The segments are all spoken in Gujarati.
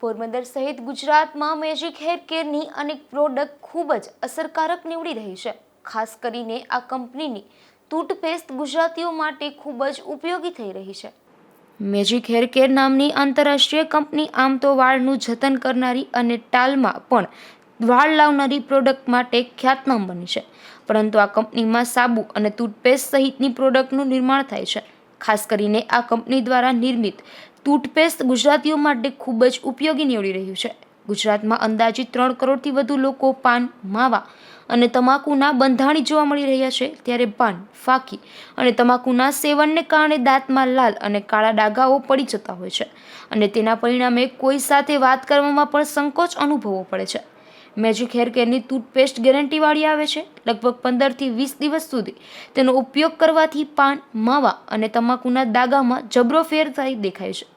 પોરબંદર સહિત ગુજરાતમાં મેજિક હેર કેરની અનેક પ્રોડક્ટ ખૂબ જ અસરકારક નીવડી રહી છે. ખાસ કરીને આ કંપનીની ટૂથપેસ્ટ ગુજરાતીઓ માટે ખૂબ જ ઉપયોગી થઈ રહી છે. મેજિક હેર કેર નામની આંતરરાષ્ટ્રીય કંપની આમ તો વાળનું જતન કરનારી અને ટાલમાં પણ વાળ લાવનારી પ્રોડક્ટ માટે ખ્યાતનામ બની છે. પરંતુ આ કંપનીમાં સાબુ અને ટૂથપેસ્ટ સહિતની પ્રોડક્ટનું નિર્માણ થાય છે. ખાસ કરીને આ કંપની દ્વારા નિર્મિત ટૂથપેસ્ટ ગુજરાતીઓ માટે ખૂબ જ ઉપયોગી નીવડી રહ્યું છે. ગુજરાતમાં અંદાજિત ત્રણ કરોડથી વધુ લોકો પાન, માવા અને તમાકુના બંધાણી જોવા મળી રહ્યા છે, ત્યારે પાન, ફાકી અને તમાકુના સેવનને કારણે દાંતમાં લાલ અને કાળા ડાઘાઓ પડી જતા હોય છે અને તેના પરિણામે કોઈ સાથે વાત કરવામાં પણ સંકોચ અનુભવવો પડે છે. મેજિક હેર કેરની ટૂથપેસ્ટ ગેરંટીવાળી આવે છે. લગભગ પંદરથી વીસ દિવસ સુધી તેનો ઉપયોગ કરવાથી પાન, માવા અને તમાકુના દાગામાં જબરો ફેર થઈ દેખાય છે.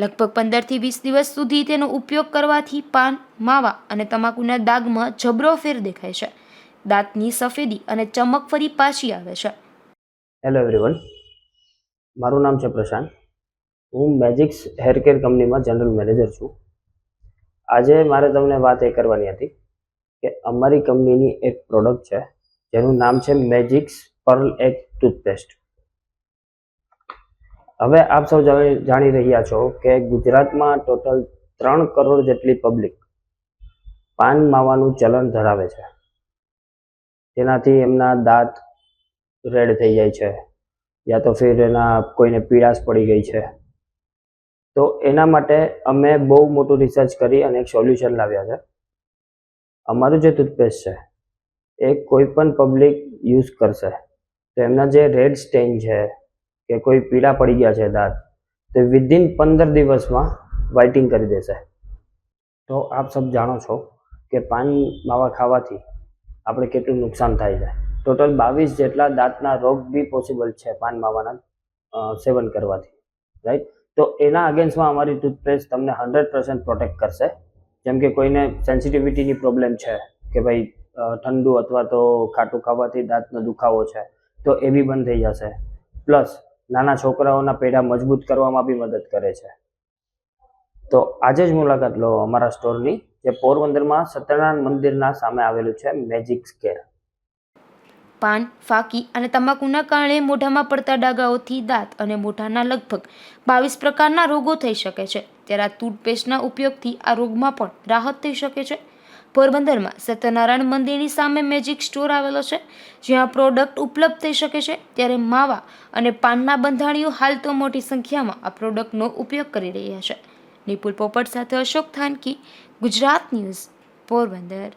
લગભગ પંદરથી વીસ દિવસ સુધી તેનો ઉપયોગ કરવાથી પાન, માવા અને તમાકુના દાગમાં જબરો ફેર દેખાય છે. દાંતની સફેદી અને ચમક ફરી પાછી આવે છે. હેલો એવરીવન મારું નામ છે પ્રશાંત. હું મેજિક્સ હેર કેર કંપનીમાં જનરલ મેનેજર છું. આજે મારે તમને વાત એ કરવાની હતી કે અમારી કંપનીની એક પ્રોડક્ટ છે, જેનું નામ છે મેજિક્સ પર્લ એક ટૂથપેસ્ટ હવે આપ સૌ જાણી રહ્યા છો કે ગુજરાતમાં ટોટલ ત્રણ કરોડ જેટલી પબ્લિક પાન માવાનું ચલણ ધરાવે છે. તેનાથી એમના દાંત રેડ થઈ જાય છે. યા તો ફિર એના કોઈને પીડાશ પડી ગઈ છે. તો એના માટે અમે બહુ મોટું રિસર્ચ કરી અને એક સોલ્યુશન લાવ્યા છે. અમારું જે ટૂથપેસ્ટ છે, એ કોઈ પણ પબ્લિક યુઝ કરશે. તો એમના જે રેડ સ્ટેન છે કે કોઈ પીળા પડી ગયા છે દાંત, તો વિધિન પંદર દિવસમાં વ્હાઇટિંગ કરી દેશે. તો આપ સબ જાણો છો કે પાન માવા ખાવાથી આપણે કેટલું નુકસાન થાય છે. ટોટલ બાવીસ જેટલા દાંતના રોગ બી પોસિબલ છે પાન માવાના સેવન કરવાથી રાઈટ તો એના અગેન્સ્ટમાં અમારી ટૂથપેસ્ટ તમને હંડ્રેડ પર્સન્ટ પ્રોટેક્ટ કરશે. જેમ કે કોઈને સેન્સિટિવિટીની પ્રોબ્લેમ છે કે ભાઈ ઠંડુ અથવા તો ખાટું ખાવાથી દાંતનો દુખાવો છે, તો એ બી બંધ થઈ જશે. પ્લસ નાના છોકરાઓના પેઢા મજબૂત કરવામાં બી મદદ કરે છે. તો આજે જ મુલાકાત લો અમારા સ્ટોરની, જે પોરબંદરમાં સત્યનારાયણ મંદિરના સામે આવેલું છે મેજિક સ્કેર. પાન, ફાકી અને તમાકુના કારણે મોઢામાં પડતા ડાઘાઓથી દાંત અને મોઢાના લગભગ બાવીસ પ્રકારના રોગો થઈ શકે છે. ત્યારે આ ટૂથપેસ્ટના ઉપયોગથી આ રોગમાં પણ રાહત થઈ શકે છે. પોરબંદરમાં સત્યનારાયણ મંદિરની સામે મેજિક સ્ટોર આવેલો છે, જ્યાં પ્રોડક્ટ ઉપલબ્ધ થઈ શકે છે, ત્યારે માવા અને પાનના બંધાણીઓ હાલ તો મોટી સંખ્યામાં આ પ્રોડક્ટનો ઉપયોગ કરી રહ્યા છે. નિપુલ પોપટ સાથે અશોક થાનકી, ગુજરાત ન્યૂઝ, પોરબંદર.